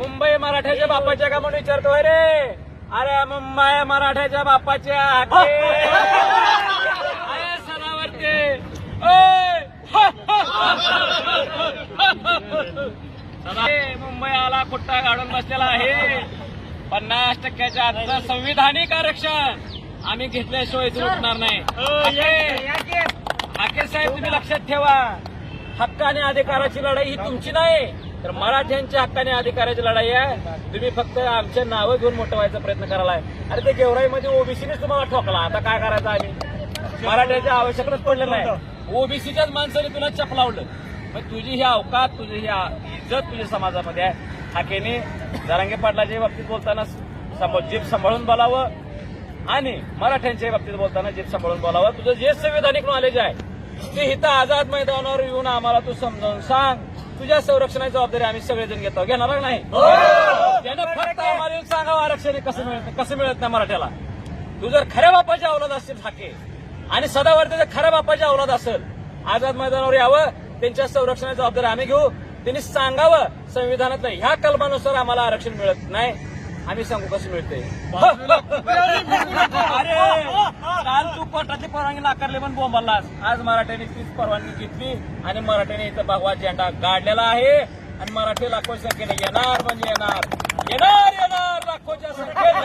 मुंबई मराठ्याच्या बापाच्या का म्हणून विचारतोय रे? अरे मुंबई मराठ्याच्या बापाच्या अरे सदावरती मुंबई आला कुट्टा काढून बसलेला आहे. पन्नास टक्क्याच्या आजचं संविधानिक आरक्षण. आम्ही घेतल्याशिवाय उठणार नाही. हाके साहेब तुम्ही लक्षात ठेवा. हक्क आणि अधिकाराची लढाई ही तुमची नाही तर मराठ्यांच्या हक्क आणि अधिकाराची लढाई आहे. तुम्ही फक्त आमच्या नावं घेऊन मोठं व्हायचा प्रयत्न करायलाय. अरे ते गेवराईमध्ये ओबीसीनेच तुम्हाला ठोकला. आता काय करायचं आम्ही? मराठ्याच्या आवश्यकच पडलं नाही. ओबीसीच्याच माणसाने तुला चपलावलं मग तुझी ही अवकात तुझी ही इज्जत तुझ्या समाजामध्ये आहे. हाकेने जरांगे पाटलाच्या बाबतीत बोलताना जीप सांभाळून बोलावं आणि मराठ्यांच्या बाबतीत बोलताना जीप सांभाळून बोलावं. तुझं जे संविधानिक नॉलेज आहे ते इथं आझाद मैदानावर येऊन आम्हाला तू समजावून सांग. तुझ्या संरक्षणाची जबाबदारी आम्ही सगळेजण घेतो. घेणार का नाही? त्यानं फक्त आम्हाला येऊन सांगावं आरक्षण हे कसं मिळत कसं मिळत नाही मराठ्याला. तू जर खऱ्या बापाची अवलाद असेल हाके आणि सदावरती जर खऱ्या बापाची अवलाद असेल आझाद मैदानावर यावं त्यांच्या संरक्षणाची जबाबदारी आम्ही घेऊ त्यांनी सांगावं संविधानातलं ह्या कलमानुसार आम्हाला आरक्षण मिळत नाही. आम्ही सांगू कसं मिळतंय. अरे कोर्टाची परवानगी नाकारली पण बोंबालास आज मराठ्याने तीच परवानगी घेतली आणि मराठ्याने इथं भगवा झेंडा गाडलेला आहे. आणि मराठी लाखो संख्येने येणार म्हणजे येणार. येणार येणार लाखोच्या संख्येने